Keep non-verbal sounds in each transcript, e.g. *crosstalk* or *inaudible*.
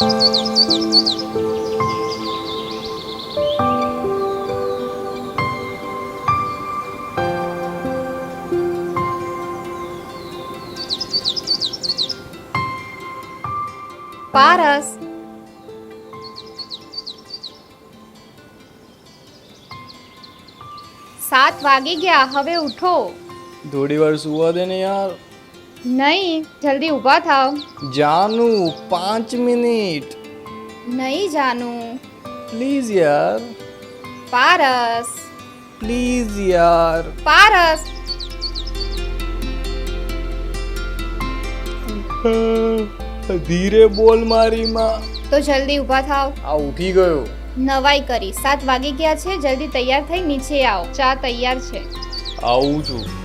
પારસ સાત વાગી ગયા. હવે ઉઠો. થોડી વાર સુવા દે ને યાર. નહીં જલ્દી ઊભા થાવ. જાનુ પાંચ મિનિટ. નહીં જાનુ. પ્લીઝ યાર. પારસ. પ્લીઝ યાર. પારસ. ધીરે બોલ મારી માં. તો જલ્દી ઊભા થાવ. આ ઉઠી ગયો. નવાઈ કરી. સાત વાગી ગયા છે. જલ્દી તૈયાર થઈ નીચે આવો. ચા તૈયાર છે. આવું છું.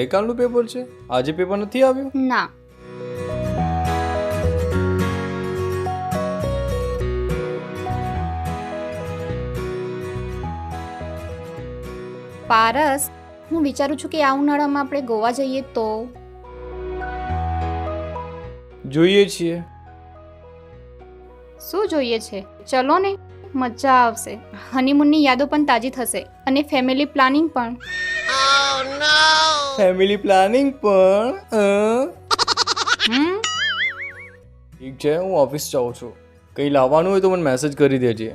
ગઈકાલનું પેપર છે? આજે પેપર નથી આવ્યું? ના. પારસ હું વિચારું છું કે આ ઉનાળામાં આપણે ગોવા જઈએ તો? જોઈએ છીએ. શું જોઈએ છે? ચલો ને મજા આવશે. હનીમૂનની યાદો પણ તાજી થશે. અને ફેમિલી પ્લાનિંગ પણ. ફેમિલી પ્લાનિંગ પણ ઠીક છે હું ઓફિસ જાઉં છું. કંઈ લાવવાનું હોય તો મને મેસેજ કરી દેજે.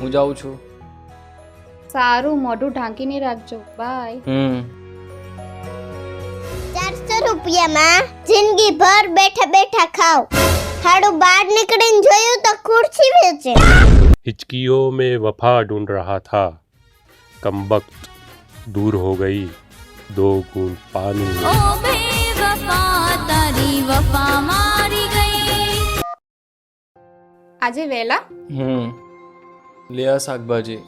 હું જાઉં છું. સારું મોઢું ઢાંકીને રાખજો બાય હમ ચારસો રૂપિયામાં જિંદગી ભર બેઠા બેઠા ખાઓ થાળું બહાર નીકળીને જોયું તો ખુરશી વેચે हिचकियों में वफा ढूंढ रहा था कम वक्त दूर हो गई दो बूंद पानी में ઓ બેવફા તારી વફા મારી ગઈ આજે વહેલા હમ લે આ શાકભાજી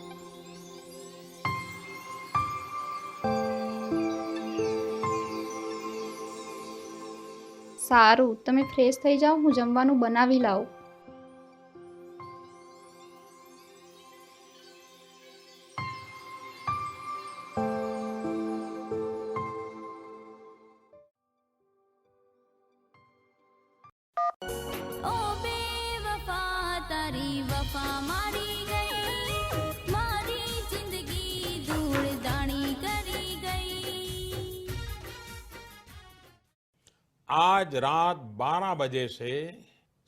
સારું તમે ફ્રેશ થઈ જાઓ હું જમવાનું બનાવી લાવું. आज रात 12 बजे से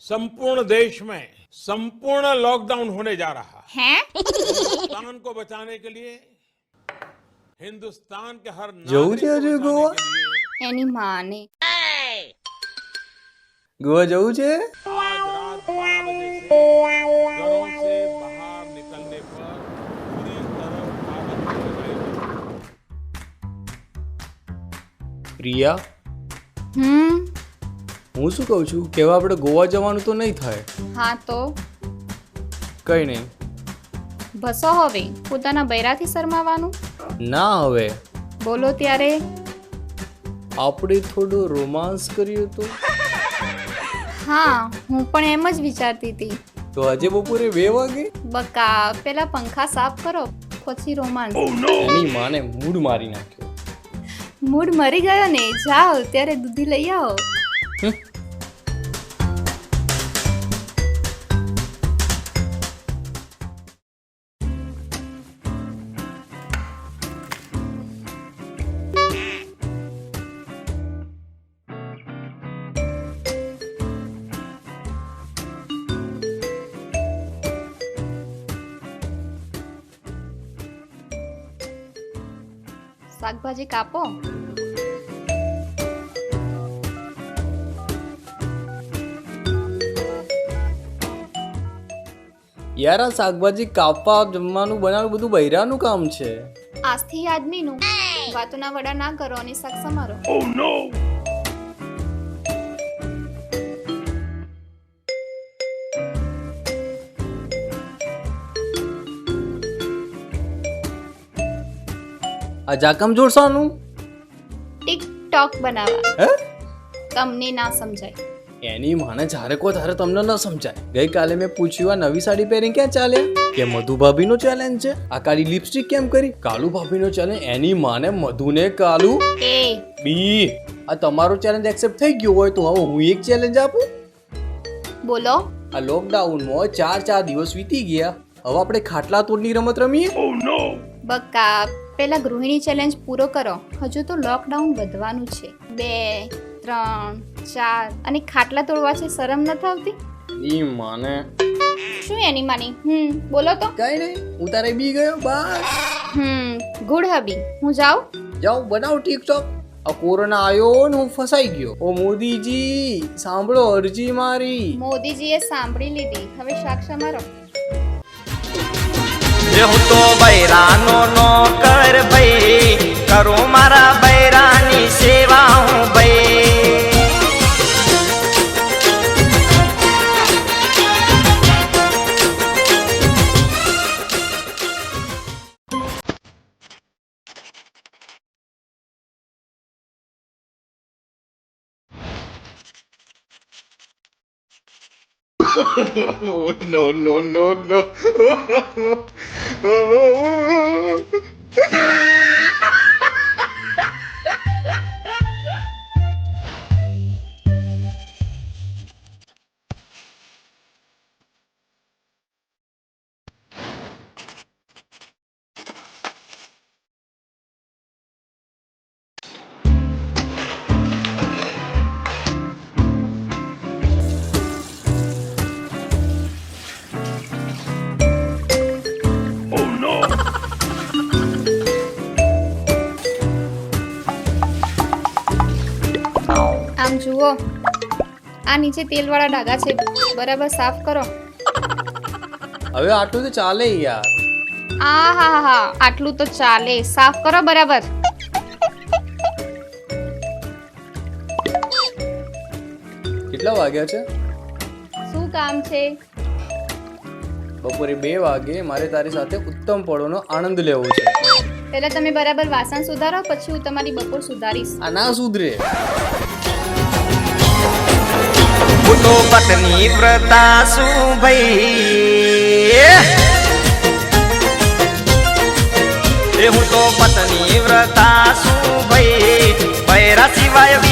संपूर्ण देश में संपूर्ण लॉकडाउन होने जा रहा है હે हिंदुस्तान को बचाने के लिए हिंदुस्तान के हर जरूर नागरिक को जरूर बचाने गोवा। के लिए એની માને ગોવા જવું છે आज रात 12 बजे से घरों से बाहर निकलने पर पूरी तरह पाबंदी लगाई गई પ્રિયા હમ. હું શું કહું છું? કેવા આપણે ગોવા જવાનું તો નહીં થાય. હા તો? કઈ નહીં. ભસો હવે. પોતાના બૈરાથી શરમાવાનું? ના હવે. બોલો ત્યારે. આપણે થોડો રોમાન્સ કર્યો તો? હા હું પણ એમ જ વિચારતી હતી. તો આજે બપોરે બે વાગે? બકા પેલા પંખા સાફ કરો પછી રોમાન્સ એની માને મૂડ મારી નાખ્યો. મૂડ મરી ગયો ને જાઓ ત્યારે દૂધી લઈ આવો. શાકભાજી કાપો. યાર આ શાકભાજી કાપવા જમવાનું બનાવવું બધું બૈરાનું કામ છે. આજથી આદમીનું વાતોના વડા ના કરો અને શાક સમારો. આ જાકમ જોડસાનું ટિકટોક બનાવવા. હે? તમને ના સમજાય. એની માને જ્યારે કો ત્યારે તમને ન સમજાય. ગઈકાલે મેં પૂછ્યું આ નવી સાડી પહેરી ક્યાં ચાલે? કે મધુ ભાભીનો ચેલેન્જ છે. આ કાળી લિપસ્ટિક કેમ કરી? કાલુ ભાભીનો ચેલેન્જ એની માને મધુને કાલુ એ. બી. આ તમારો ચેલેન્જ એક્સેપ્ટ થઈ ગયો હોય તો હવે હું એક ચેલેન્જ આપું? બોલો. આ લોકડાઉનમાં ચાર ચાર દિવસ વીતી ગયા. હવે આપણે ખાટલા તોડની રમત રમીએ? બકા પેલા ગૃહિણી ચેલેન્જ પૂરો કરો. હજુ તો લોકડાઉન વધવાનું છે. બે ત્રણ ચાર અને ખાટલા તોડવા છે શરમ નથી આવતી? ઈ માને. શું એની માની? હમ બોલો તો. કઈ નહીં હું તારે બી ગયો બસ. હમ ગુડ હબી હું જાઉં? જાઓ બનાવ ટિકટોક આ કોરોના આવ્યો ને હું ફસાઈ ગયો. ઓ મોદીજી સાંભળો અરજી મારી. મોદીજીએ સાંભળી લીધી. હવે સાક્ષા મારો જે હું તો બૈરાનો નોકર ભાઈ કરું મારા બૈરાની સેવા હું ભાઈ. આમ *laughs* *laughs* Yeah. *laughs* જુઓ. આ નીચે તેલવાળા ડાઘા છે. બરાબર સાફ કરો. હવે આટલું તો ચાલે યાર. આ હા હા આટલું તો ચાલે. સાફ કરો બરાબર. કેટલા વાગ્યા છે? શું કામ છે? બપોરે બે વાગે મારે તારી સાથે ઉત્તમ પળોનો આનંદ લેવો છે. પહેલા તમે બરાબર વાસણ સુધારો પછી હું તમારી બપોર સુધારીશ. આ ના સુધરે. તો પત્ની વ્રતા શું ભાઈ હું તો પત્ની વ્રતા શું ભાઈ પૈરા સિવાય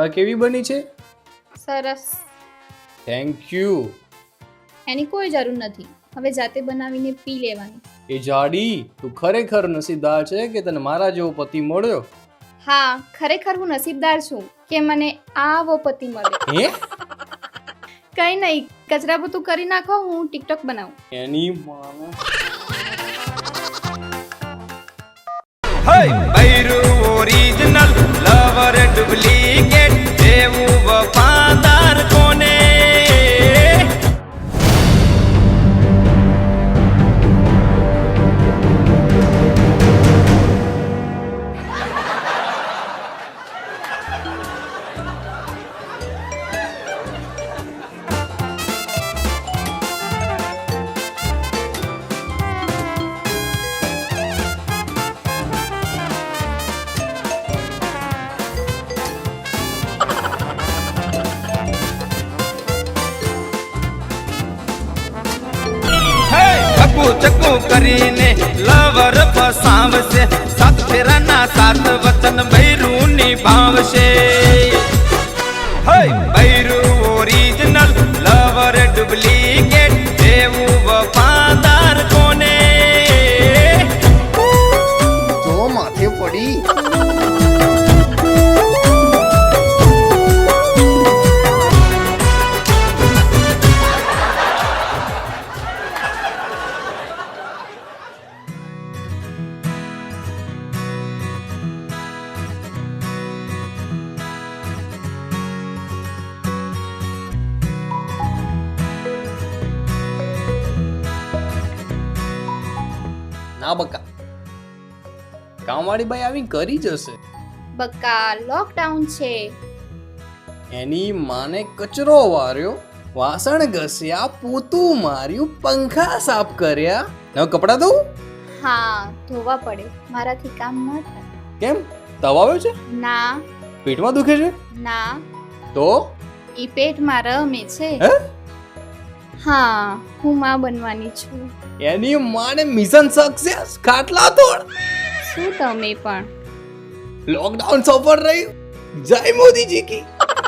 ચા કેવી બની છે? સરસ. થેન્ક યુ એની કોઈ જરૂર નથી. હવે જાતે બનાવીને પી લેવાની. એ જાડી તું ખરેખર નસીબદાર છે કે તને મારા જેવો પતિ મળ્યો? હા ખરેખર હું નસીબદાર છું કે મને આવો પતિ મળ્યો. હે? કઈ નહીં કચરા બધું કરી નાખો હું ટિકટોક બનાવું. એની માને. હે બૈરું original lover duplicate. એવું વફાદાર ફસાવશે સાત ફેરાના સાત ના બકા. કામવાળી બાઈ આવીને કરી જશે બકા લોકડાઉન છે. એની માને કચરો વાર્યો વાસણ ઘસ્યા પોતું માર્યું પંખા સાફ કર્યા. નવ કપડાં ધોવું હા ધોવા પડે. મારાથી કામ ન થાય. કેમ? તવાયો છે? ના. પેટમાં દુખે છે? ના. તો? ઈ પેટમાં રમે છે. હે? હા હું માં બનવાની છું એની માને મિશન સક્સેસ ખાટલા તોડ શું તમે પણ લોકડાઉન સફળ રહ્યું જય મોદીજી કી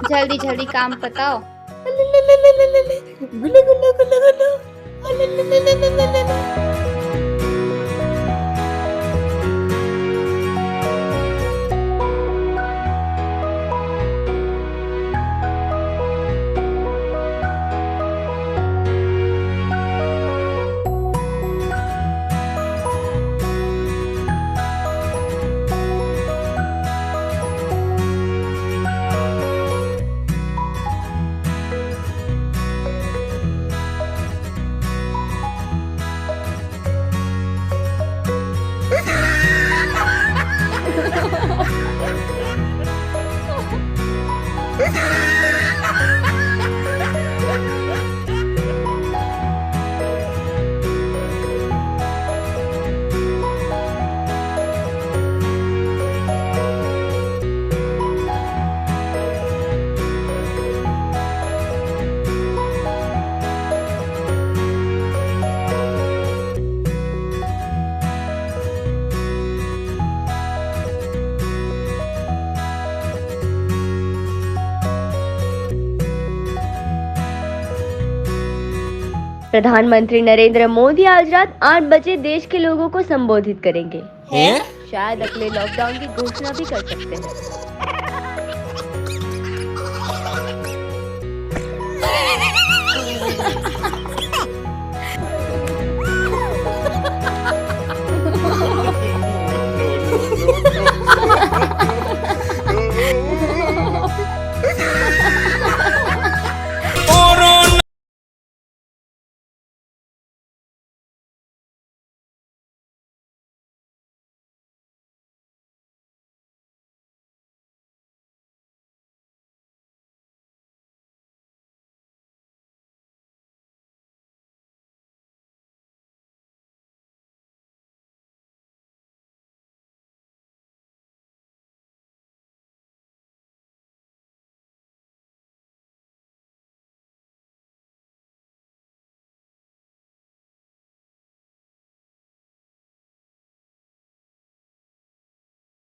જલ્દી જલ્દી કામ પતાવો प्रधानमंत्री नरेंद्र मोदी आज रात आठ बजे देश के लोगों को संबोधित करेंगे हैं शायद अगले लॉकडाउन की घोषणा भी कर सकते हैं